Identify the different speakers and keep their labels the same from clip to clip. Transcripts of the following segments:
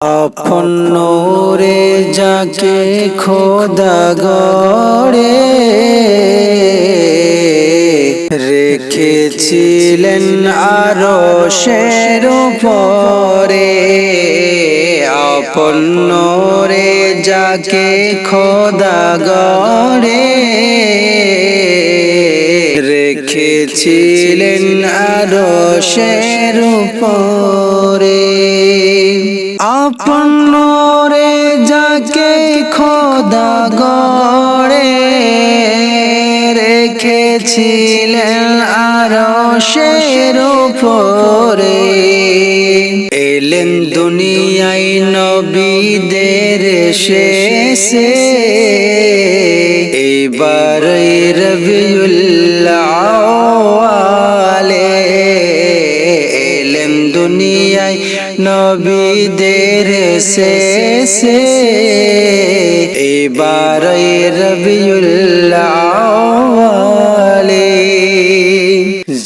Speaker 1: আপন নূরে যাকে খোদা গড়ে রেখেছিলেন আরও শের পরে আপন নূরে যাকে খোদা গড়ে রেখেছিলেন আরও শের পরে আপন রে যাকে খোদা গড়ে রেখেছিলেন আরও শের পরে এলেন দুনিয়ায় নবীদের শেষে। এইবার রবিউল্লাহ নবীদের শেষে এবার রবিউল্লাহ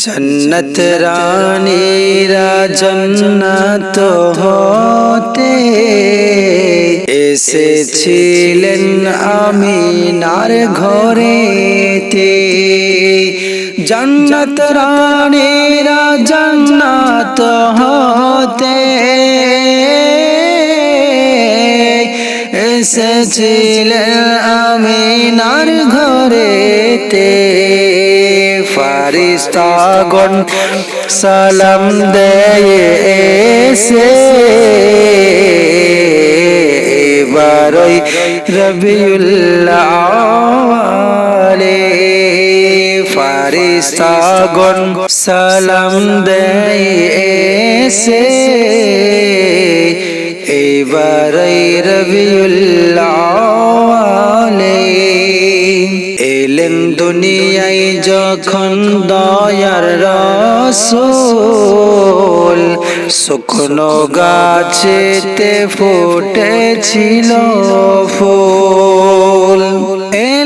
Speaker 1: জন্নত রানীরা জন্নত হতে এসেছিলেন আমিনার ঘরেতে জন্নত রানীরা জন্নত হতে এসেছিলেন আমিনার ঘরেতে। ফারিস্তাগণ সালাম দেয় এসে। এবারই রবিউল্লাহ ফারিস্তাগণ সালাম দেয় এসে। এইবারই রবিউল্লাহ এলেন দুনিয়ায় যখন দয়ার রসুল। শুকনো গাছেতে ফুটেছিল ফুল। এলেন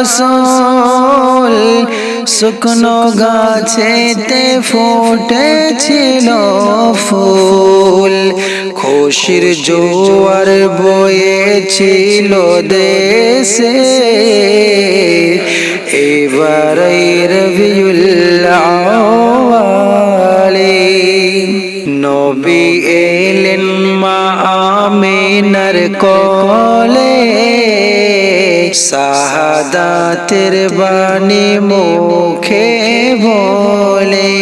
Speaker 1: রসুল শুকনো গাছেতে ফুটেছিল ফুল। খুশির জোয়ার বয়েছিল দেশে। এবারই রবিউল্লাহ নবী এলেন মা আমিনার কলে। শাহাদাতের বাণী মুখে বলে,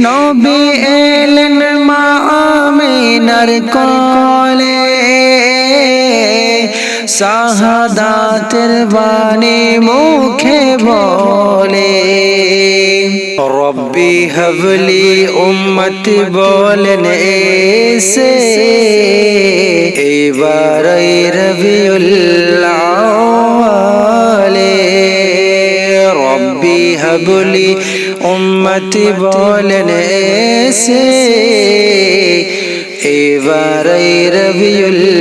Speaker 1: নবী এলেন মা আমিনার কলে। শাহাদাতের বাণী মুখে বলে, রব্বি হাবলি উম্মতি বলেন, এসে এইবারই রবিউল্লাহ রব্বি হাবলি উম্মতি বলেন এসে এইবারই রবিউল্লাহ